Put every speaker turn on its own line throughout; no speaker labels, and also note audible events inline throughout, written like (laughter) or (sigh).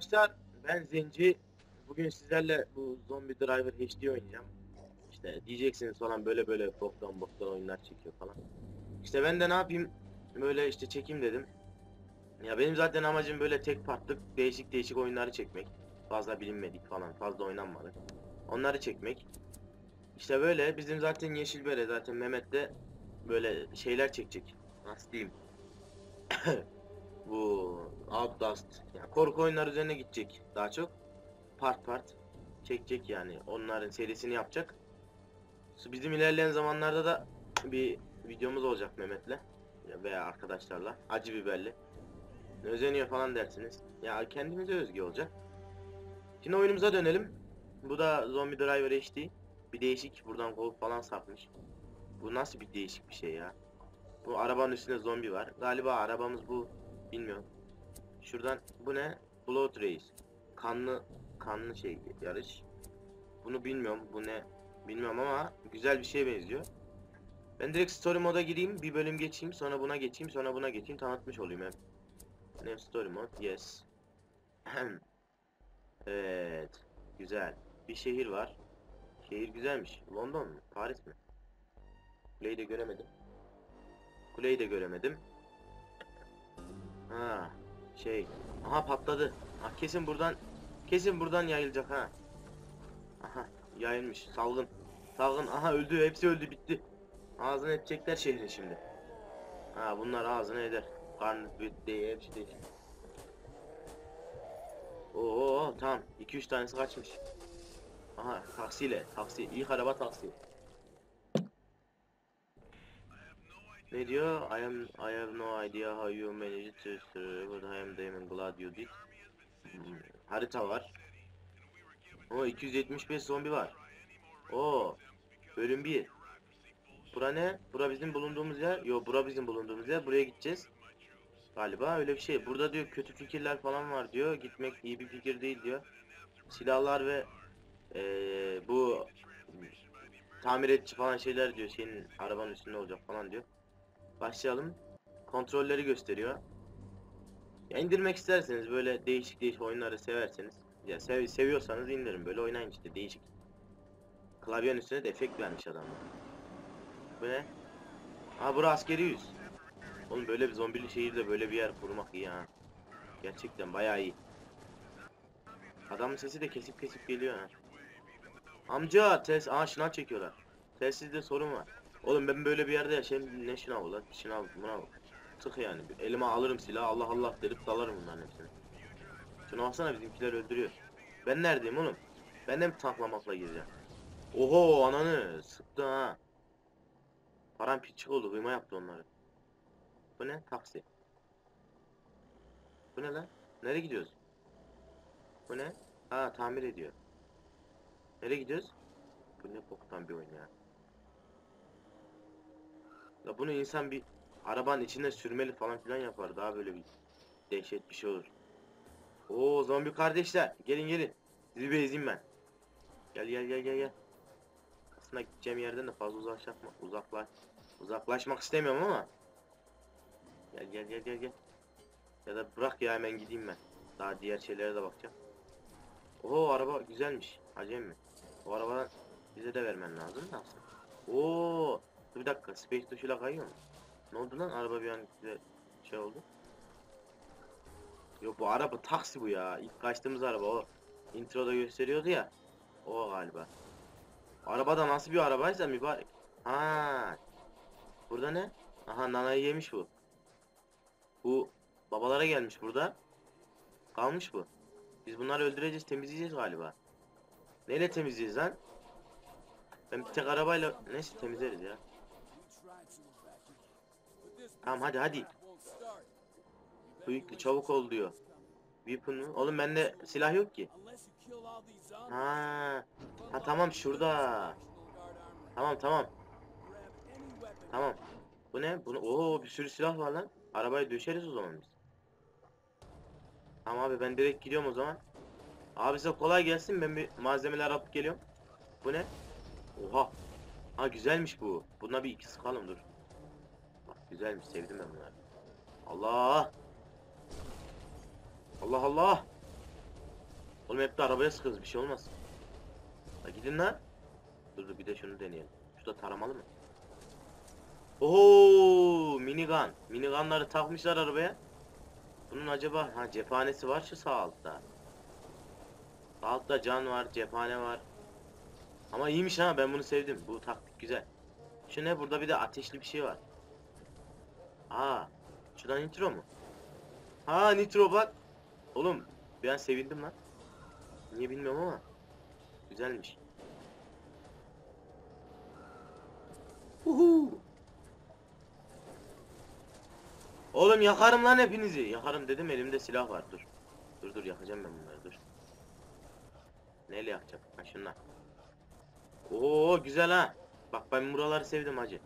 Arkadaşlar, ben Zenci. Bugün sizlerle bu Zombie Driver HD oynayacağım. İşte diyeceksiniz falan böyle böyle boktan boktan oyunlar çekiyor falan. İşte ben de ne yapayım, böyle işte çekeyim dedim. Ya benim zaten amacım böyle tek partlık değişik değişik oyunları çekmek. Fazla bilinmedik falan, fazla oynanmadı. Onları çekmek. İşte böyle bizim zaten Yeşil Bere zaten Mehmet de böyle şeyler çekecek. Nasıl diyeyim? Bu Outlast yani korku oyunları üzerine gidecek daha çok. Part part çekecek yani. Onların serisini yapacak. Bizim ilerleyen zamanlarda da bir videomuz olacak Mehmet'le veya arkadaşlarla. Acı biberli. Özeniyor falan dersiniz. Ya kendimize özgü olacak. Şimdi oyunumuza dönelim. Bu da Zombie Driver HD bir değişik buradan kovup falan sapmış bu nasıl bir değişik bir şey ya? Bu arabanın üstünde zombi var. Galiba arabamız bu Bilmiyorum. Şuradan bu ne? Blood Race. Kanlı kanlı şey yarış. Bunu bilmiyorum. Bu ne? Bilmiyorum ama güzel bir şeye benziyor. Ben direkt story moda gireyim, bir bölüm geçeyim, sonra buna geçeyim, sonra buna geçeyim, tanıtmış olayım hem. Ne story mod? Yes. evet. Güzel. Bir şehir var. Şehir güzelmiş. London mu? Paris mi? Kuleyi de göremedim. Kuleyi de göremedim. Ha, şey. Aha patladı. Ha, kesin buradan kesin buradan yayılacak ha. Aha, yayılmış. Salgın. Salgın. Aha öldü. Hepsi öldü. Bitti. Ağzını edecekler şehri şimdi. Ha, bunlar ağzını eder. Karnı bitti. Hepsi değil. Oo, tamam. 2-3 tanesi kaçmış. Aha, taksiyle. Taksi. İlk araba taksi. Ne diyor? I am I have no idea how you managed to survive but I am damn glad you did. Harita var. O 275 zombi var. O bölüm 1. Bura ne? Bura bizim bulunduğumuz yer. Yo bura bizim bulunduğumuz yer. Buraya gideceğiz. Galiba öyle bir şey. Burada diyor kötü fikirler falan var diyor. Gitmek iyi bir fikir değil diyor. Silahlar ve eee, bu tamir edici falan şeyler diyor. Senin arabanın üstünde olacak falan diyor. Başlayalım. Kontrolleri gösteriyor. Ya indirmek isterseniz böyle değişik değişik oyunları severseniz ya sev seviyorsanız indirin böyle oynayın işte değişik. Klavyenin üstüne de vermiş adamlar. Bu ne? Ha burası askeri yüz. Oğlum böyle bir zombili şehirde böyle bir yer kurmak iyi ha. Gerçekten bayağı iyi. Adamın sesi de kesip kesip geliyor ha. Amca tes aa şınav çekiyorlar. Telsizde sorun var. Oğlum ben böyle bir yerde yaşayayım ne şınavı lan? Şınav mınav tık yani. Elime alırım silahı Allah Allah derip dalarım bunların hepsini. Şuna baksana bizimkiler öldürüyor. Ben neredeyim oğlum? Ben de mi tanklamakla gireceğim? Oho ananı sıktı ha. Param piçik oldu kıyma yaptı onları Bu ne? Taksi. Bu ne lan? Nereye gidiyoruz? Bu ne? Ha tamir ediyor. Nereye gidiyoruz? Bu ne boktan bir oyun ya ya bunu insan bir arabanın içinde sürmeli falan filan yapar. Daha böyle bir dehşet bir şey olur. Oo zombi kardeşler. Gelin gelin. Sizi bir ezeyim ben. Gel gel gel gel gel. Aslında gideceğim yerden de fazla uzaklaşma, uzaklaş, uzaklaşmak istemiyorum ama. Gel gel gel gel gel. Ya da bırak ya hemen gideyim ben. Daha diğer şeylere de bakacağım. Oo araba güzelmiş. Acem mi? O arabadan bize de vermen lazım da aslında. Oo bir dakika space tuşuyla kayıyor mu? Ne oldu lan araba bir an size şey oldu. Yok bu araba taksi bu ya. İlk kaçtığımız araba o. Introda gösteriyordu ya. O galiba. Arabada nasıl bir arabaysa mübarek. Ha. Burada ne? Aha nanayı yemiş bu. Bu babalara gelmiş burada. Kalmış bu. Biz bunları öldüreceğiz, temizleyeceğiz galiba. Neyle temizleyeceğiz lan? Ben bir tek arabayla neyse temizleriz ya. Tamam hadi hadi. Büyüklü çabuk ol diyor. Weapon mu? Oğlum bende silah yok ki. Ha. Ha tamam şurada. Tamam tamam. Tamam. Bu ne? Bunu Oo bir sürü silah var lan. Arabayı döşeriz o zaman biz. Tamam abi ben direkt gidiyorum o zaman. Abi size kolay gelsin ben bir malzemeler alıp geliyorum. Bu ne? Oha. Ha güzelmiş bu. Buna bir iki sıkalım dur. Güzelmiş sevdim ben bunları. Allah. Allah Allah. Oğlum hep de arabaya sıkıyoruz bir şey olmaz. Ha gidin lan. Dur dur bir de şunu deneyelim. Şurada taramalı mı? Oo minigun. Minigunları takmışlar arabaya. Bunun acaba ha cephanesi var şu sağ altta. Sağ altta can var, cephane var. Ama iyiymiş ha ben bunu sevdim. Bu taktik güzel. Şu ne burada bir de ateşli bir şey var. Aa, şuradan nitro mu? Ha nitro bak. Oğlum ben sevindim lan. Niye bilmiyorum ama. Güzelmiş. Uhu. Oğlum yakarım lan hepinizi. Yakarım dedim elimde silah var dur. Dur dur yakacağım ben bunları dur. Neyle yakacağım? Ha şunlar. Oo güzel ha. Bak ben buraları sevdim hacı.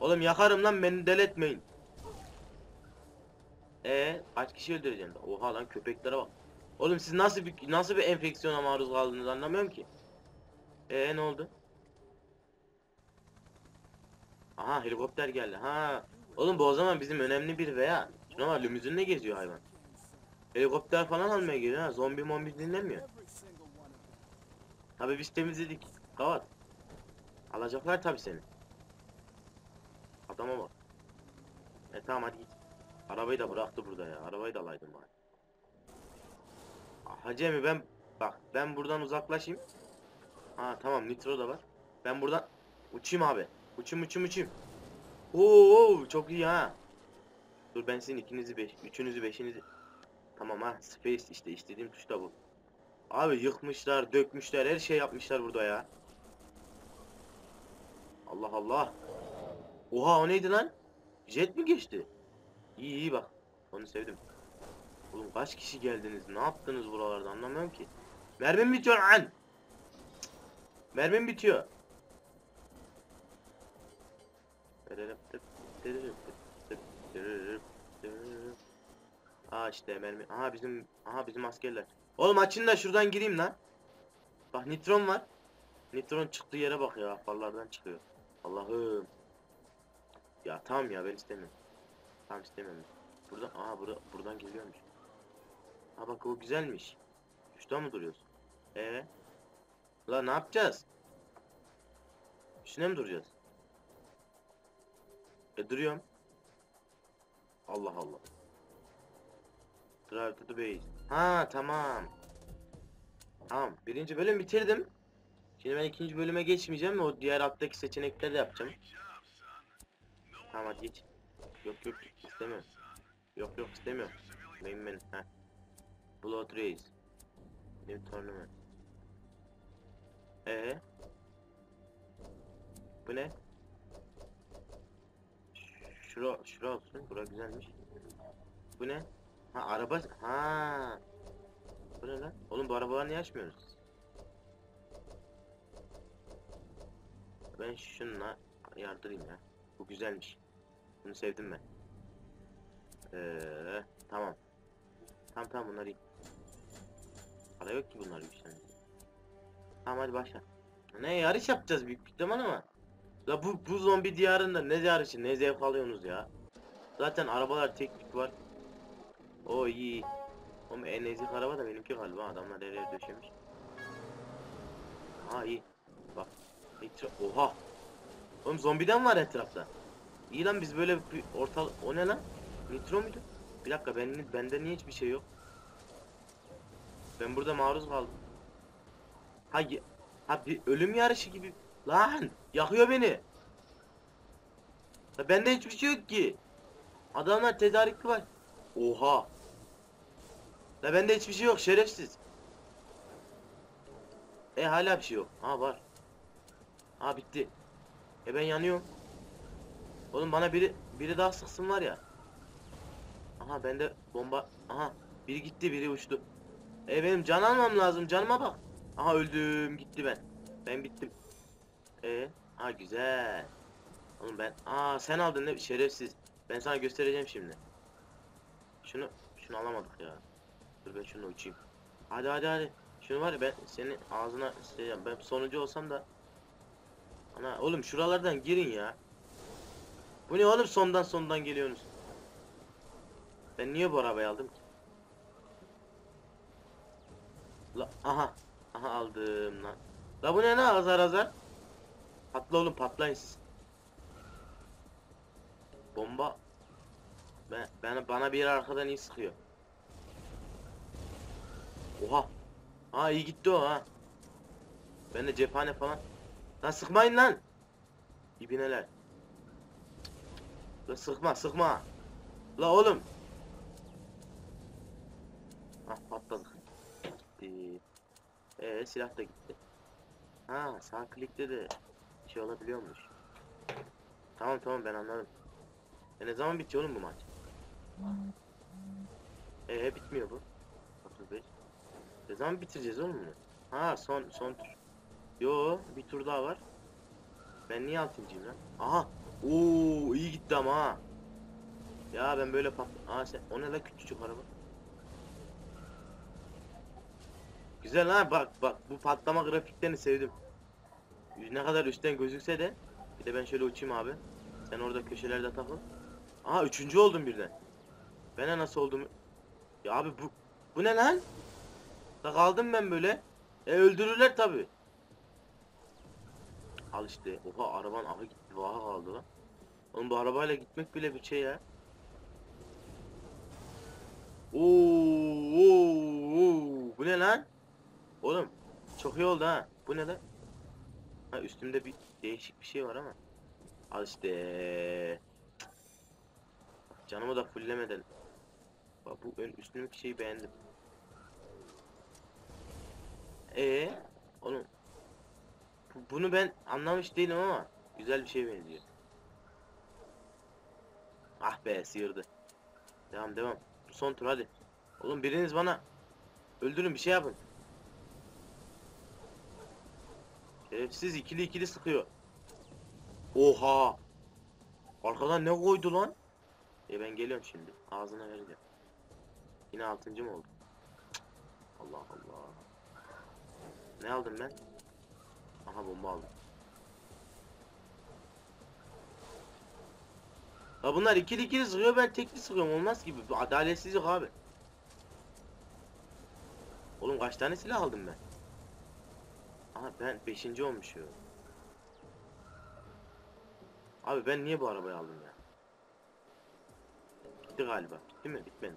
Oğlum yakarım lan beni deletmeyin. E kaç kişi öldüreceksin? Oha lan köpeklere bak. Oğlum siz nasıl bir nasıl bir enfeksiyona maruz kaldınız anlamıyorum ki. E ne oldu? Aha helikopter geldi. Ha. Oğlum bu o zaman bizim önemli bir veya. Şuna bak limüzinle geziyor hayvan. Helikopter falan almaya geliyor ha. Zombi mombi dinlemiyor. Tabi biz temizledik. Kavat. Alacaklar tabi seni. Adama bak. E tamam hadi git. Arabayı da bıraktı burada ya. Arabayı da alaydım bari. Hacı emi ben bak ben buradan uzaklaşayım. Ha tamam nitro da var. Ben buradan uçayım abi. Uçayım uçayım uçayım. Oo çok iyi ha. Dur ben sizin ikinizi beş, üçünüzü beşinizi. Tamam ha space işte istediğim tuş da bu. Abi yıkmışlar, dökmüşler, her şey yapmışlar burada ya. Allah Allah. Oha o neydi lan? Jet mi geçti? İyi iyi bak. Onu sevdim. Oğlum kaç kişi geldiniz? Ne yaptınız buralarda anlamıyorum ki. Mermim bitiyor. Cık. Mermim bitiyor. Aa işte mermi. Aha bizim aha bizim askerler. Oğlum açın da şuradan gireyim lan. Bak nitron var. Nitron çıktığı yere bak ya. Fallardan çıkıyor. Allah'ım. Ya tamam ya ben istemiyorum. Tamam istemiyorum. Buradan aa bura, buradan geliyormuş. Ha bak o güzelmiş. Şurada mı duruyoruz? Ee? La ne yapacağız? Üstüne mi duracağız? E duruyorum. Allah Allah. Drive to the base. Ha tamam. Tamam. Birinci bölüm bitirdim. Şimdi ben ikinci bölüme geçmeyeceğim. O diğer alttaki seçenekleri de yapacağım. Tamam hadi geç. Yok yok istemiyorum. Yok yok istemiyorum. Benim benim. Heh. Blood Race. New Tournament. Ee? Bu ne? Şura, şura olsun. Bura güzelmiş. Bu ne? Ha araba. Ha. Bu ne lan? Oğlum bu arabaları niye açmıyoruz? Ben şununla yardırayım ya. Bu güzelmiş. Bunu sevdim ben. Ee, tamam. Tamam tamam bunlar iyi. Para yok ki bunlar güçlendi. Tamam hadi başla. Ne yarış yapacağız büyük ihtimal ama. La bu, bu zombi diyarında ne yarışı ne zevk alıyorsunuz ya. Zaten arabalar tek tük var. O iyi. Oğlum en ezik araba da benimki galiba adamlar her yer döşemiş. Ha iyi. Bak. Etra Oha. Oğlum zombiden var etrafta. İyi lan biz böyle bir ortal... O ne lan? Nitro muydu? Bir dakika ben, bende niye hiçbir şey yok? Ben burada maruz kaldım. Ha, ha bir ölüm yarışı gibi. Lan yakıyor beni. Ya bende hiçbir şey yok ki. Adamlar tedarikli var. Oha. La bende hiçbir şey yok şerefsiz. E hala bir şey yok. Ha var. Ha bitti. E ben yanıyorum. Oğlum bana biri biri daha sıksın var ya. Aha bende bomba. Aha biri gitti biri uçtu. E benim can almam lazım canıma bak. Aha öldüm gitti ben. Ben bittim. E ha güzel. Oğlum ben aa sen aldın ne şerefsiz. Ben sana göstereceğim şimdi. Şunu şunu alamadık ya. Dur ben şunu uçayım. Hadi hadi hadi. Şunu var ya ben senin ağzına sileceğim. Ben sonuncu olsam da. Ana oğlum şuralardan girin ya. Bu ne oğlum sondan sondan geliyorsunuz. Ben niye bu arabayı aldım ki? La aha. Aha aldım lan. La bu ne lan azar azar? Patla oğlum patlayın siz. Bomba. Ben, ben bana bir arkadan iyi sıkıyor. Oha. Ha iyi gitti o ha. Ben de cephane falan. Lan sıkmayın lan. İbineler. La sıkma sıkma. La oğlum. Ah patladık. Gitti. Ee silah da gitti. Ha sağ klikte de şey olabiliyormuş. Tamam tamam ben anladım. E ne zaman bitiyor oğlum bu maç? Ee bitmiyor bu. 35. Ne zaman bitireceğiz oğlum bunu? Ha son son tur. Yo bir tur daha var. Ben niye altıncıyım lan? Aha. Oo iyi gitti ama ha. Ya ben böyle pat... Aa sen o ne la küçücük araba? Güzel ha bak bak bu patlama grafiklerini sevdim. Ne kadar üstten gözükse de bir de ben şöyle uçayım abi. Sen orada köşelerde takıl. Aha üçüncü oldum birden. Ben nasıl oldum? Ya abi bu bu ne lan? Da kaldım ben böyle. E öldürürler tabi. Al işte. Oha araban aha gitti. Vaha kaldı lan. Oğlum bu arabayla gitmek bile bir şey ya. Oo, oo, oo. Bu ne lan? Oğlum çok iyi oldu ha. Bu ne lan? Ha üstümde bir değişik bir şey var ama. Al işte. Canımı da fullemeden. Bak bu ön üstümdeki şeyi beğendim. Ee, oğlum. Bu- Bunu ben anlamış değilim ama güzel bir şey benziyor. Ah be sıyırdı. Devam devam. Son tur hadi. Oğlum biriniz bana öldürün bir şey yapın. Şerefsiz ikili ikili sıkıyor. Oha. Arkadan ne koydu lan? E ben geliyorum şimdi. Ağzına vereceğim. Yine altıncı mı oldum? Cık. Allah Allah. Ne aldım ben? Aha bomba aldım. Ya bunlar ikili ikili sıkıyor ben tekli sıkıyorum olmaz gibi. Bu adaletsizlik abi. Oğlum kaç tane silah aldım ben? Aha ben 5. olmuşum. Abi ben niye bu arabayı aldım ya? Bitti galiba. Bitti mi? Bitmedi.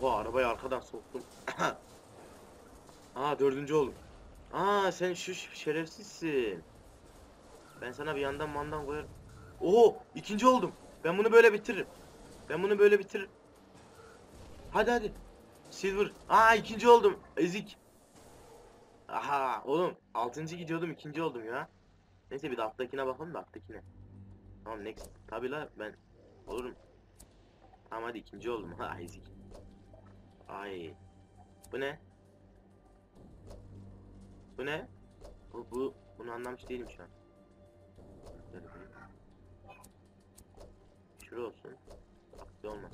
Bu arabayı arkadan soktum. (clears throat) Aa dördüncü oldum. Aa sen şu şerefsizsin. Ben sana bir yandan mandan koyarım. Oo ikinci oldum. Ben bunu böyle bitiririm. Ben bunu böyle bitiririm. Hadi hadi. Silver. Aa ikinci oldum. Ezik. Aha oğlum altıncı gidiyordum ikinci oldum ya. Neyse bir de alttakine bakalım da alttakine. Tamam next. Tabi la ben olurum. Tamam hadi ikinci oldum. (laughs) Ha ezik. Ay. Bu ne? Bu ne? Bu, bu bunu anlamış değilim şu an. Şurada olsun. Aklı olmaz.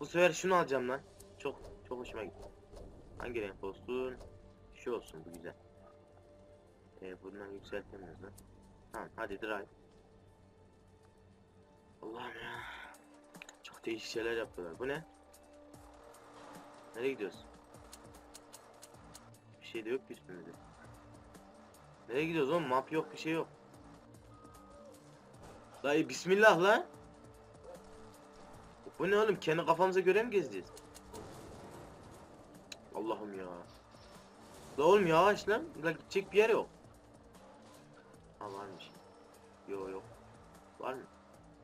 Bu sefer şunu alacağım lan. Çok çok hoşuma gitti. Hangi renk olsun? Şu olsun bu güzel. Ee, buradan yükseltemiyoruz lan. Tamam hadi drive. Allah'ım ya. Çok değişik şeyler yapıyorlar. Bu ne? Nereye gidiyoruz? Şey de yok ki üstümüzde. Nereye gidiyoruz oğlum? Map yok bir şey yok. Dayı bismillah la. Bu ne oğlum? Kendi kafamıza göre mi gezeceğiz? Allah'ım ya. La oğlum yavaş lan. La gidecek bir yer yok. Ha varmış. Yo yok. Var mı?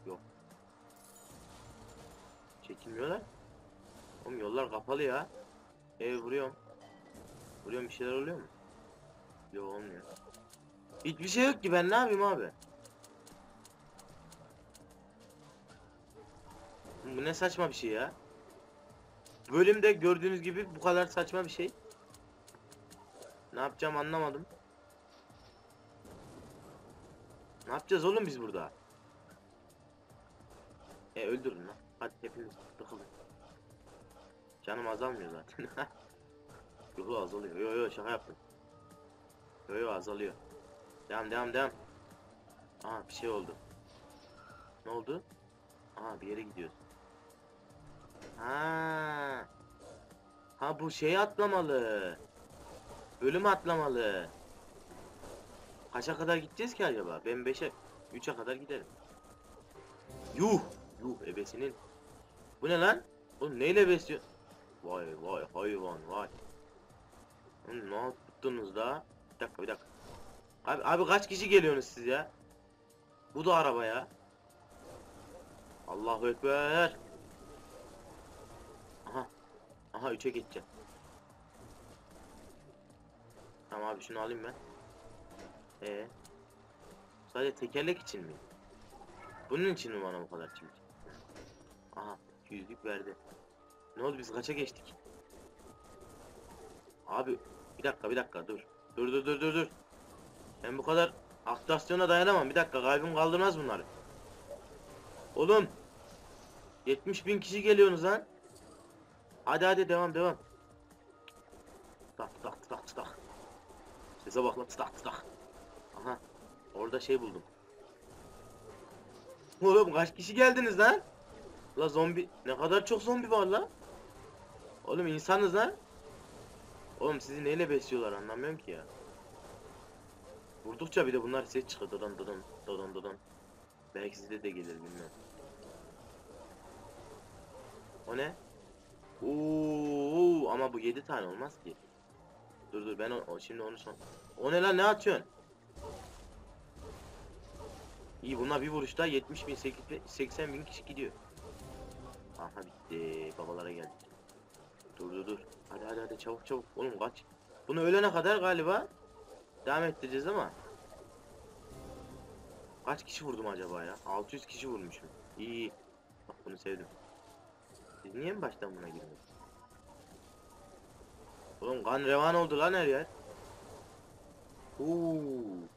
Yok. Çekilmiyorlar. Oğlum yollar kapalı ya. Ev vuruyorum. Vuruyorum bir şeyler oluyor mu? Yok olmuyor. Hiçbir şey yok ki ben ne yapayım abi? Bu ne saçma bir şey ya. Bölümde gördüğünüz gibi bu kadar saçma bir şey. Ne yapacağım anlamadım. Ne yapacağız oğlum biz burada? E öldürün lan. Hadi hepimiz tıkılın. Canım azalmıyor zaten. (laughs) Ruhu azalıyor. Yo yo şaka yaptım. Yo yo azalıyor. Devam devam devam. Aha bir şey oldu. Ne oldu? Aha bir yere gidiyoruz. Ha. Ha bu şeyi atlamalı. Bölüm atlamalı. Kaça kadar gideceğiz ki acaba? Ben 5'e 3'e kadar giderim. Yuh! Yuh ebesinin. Bu ne lan? Oğlum neyle besliyor? Vay vay hayvan vay. Oğlum ne yaptınız da? Bir dakika bir dakika. Abi, abi kaç kişi geliyorsunuz siz ya? Bu da araba ya. Allahu Ekber. Aha. Aha 3'e geçeceğim. Tamam abi şunu alayım ben. Ee. Sadece tekerlek için mi? Bunun için mi bana bu kadar çift? Aha yüzlük verdi. Ne oldu biz kaça geçtik? Abi bir dakika bir dakika dur. Dur dur dur dur dur. Ben bu kadar aktasyona dayanamam. Bir dakika kalbim kaldırmaz bunları. Oğlum. 70 bin kişi geliyorsunuz lan. Hadi hadi devam devam. Tak tak tak tak. Sese bak lan tak tak. Aha. Orada şey buldum. Oğlum kaç kişi geldiniz lan? La zombi ne kadar çok zombi var la. Oğlum insanız lan. Oğlum sizi neyle besliyorlar anlamıyorum ki ya. Vurdukça bir de bunlar ses çıkıyor. Dadan dadan dadan dadan. Belki size de gelir bilmiyorum. O ne? Oo ama bu 7 tane olmaz ki. Dur dur ben o, şimdi onu son. O ne lan ne atıyorsun? İyi bunlar bir vuruşta 70 bin 80 bin kişi gidiyor. Aha bitti babalara geldik. Dur dur dur. Hadi hadi hadi çabuk çabuk. Oğlum kaç. Bunu ölene kadar galiba devam ettireceğiz ama. Kaç kişi vurdum acaba ya? 600 kişi vurmuşum. İyi. Bak bunu sevdim. Siz niye mi baştan buna girdiniz? Oğlum kan revan oldu lan her yer. Uuu.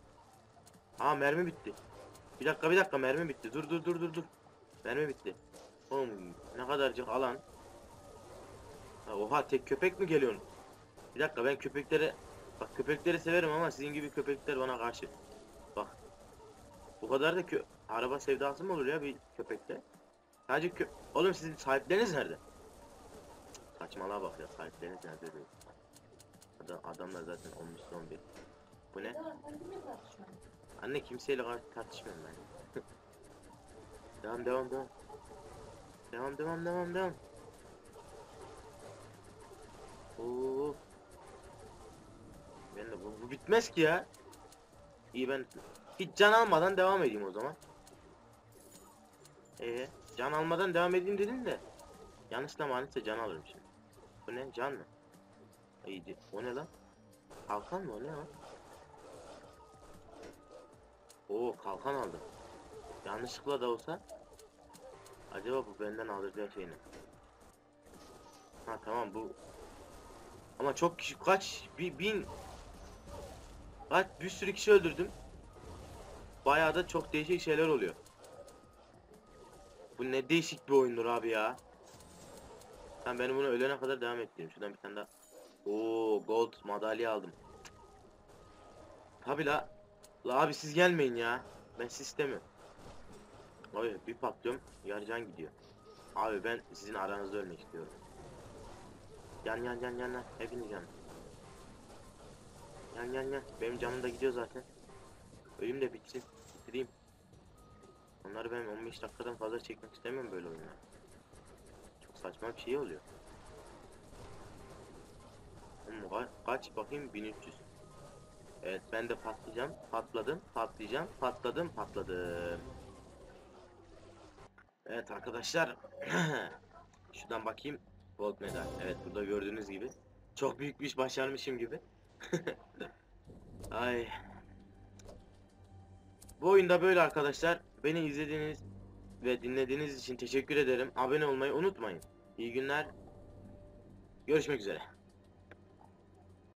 Aa mermi bitti. Bir dakika bir dakika mermi bitti. Dur dur dur dur dur. Mermi bitti. Oğlum ne kadarcık alan. Ha, oha tek köpek mi geliyorsun? Bir dakika ben köpekleri bak köpekleri severim ama sizin gibi köpekler bana karşı. Bak. Bu kadar da kö araba sevdası mı olur ya bir köpekte? Sadece kö Oğlum sizin sahipleriniz nerede? Cık, Saçmalığa bak ya sahipleriniz nerede diyor. Adam, adamlar zaten olmuş zombi. Bu ne? Anne kimseyle tartışmıyorum ben. (laughs) devam devam devam. Devam devam devam devam. Oo. Ben de bu, bu bitmez ki ya. İyi ben hiç can almadan devam edeyim o zaman. Ee, can almadan devam edeyim dedin de. Yanlışla manitse can alırım şimdi. Bu ne? Can mı? İyiydi. O ne lan? Kalkan mı o ne lan? Oo kalkan aldım. Yanlışlıkla da olsa acaba bu benden alacağı şey ne? Ha tamam bu ama çok kişi kaç bir bin kaç bir sürü kişi öldürdüm. Bayağı da çok değişik şeyler oluyor. Bu ne değişik bir oyundur abi ya. Ben benim bunu ölene kadar devam ettireyim. Şuradan bir tane daha. Oo gold madalya aldım. Tabi la. La abi siz gelmeyin ya. Ben siz istemiyorum. Abi bir patlıyorum. Yarcan gidiyor. Abi ben sizin aranızda ölmek istiyorum. Yan yan yan yan yan. Hepiniz yan. Yan yan yan. Benim canım da gidiyor zaten. Ölüm de bitsin. Bitireyim. Onları ben 15 dakikadan fazla çekmek istemiyorum böyle oyunlar. Çok saçma bir şey oluyor. Oğlum ka- kaç bakayım 1300. Evet ben de patlayacağım. Patladım. Patlayacağım. Patladım. Patladım. Evet arkadaşlar. (clears throat) Şuradan bakayım. Gold medal. Evet burada gördüğünüz gibi. Çok büyük bir iş başarmışım gibi. (laughs) Ay. Bu oyunda böyle arkadaşlar. Beni izlediğiniz ve dinlediğiniz için teşekkür ederim. Abone olmayı unutmayın. İyi günler. Görüşmek üzere.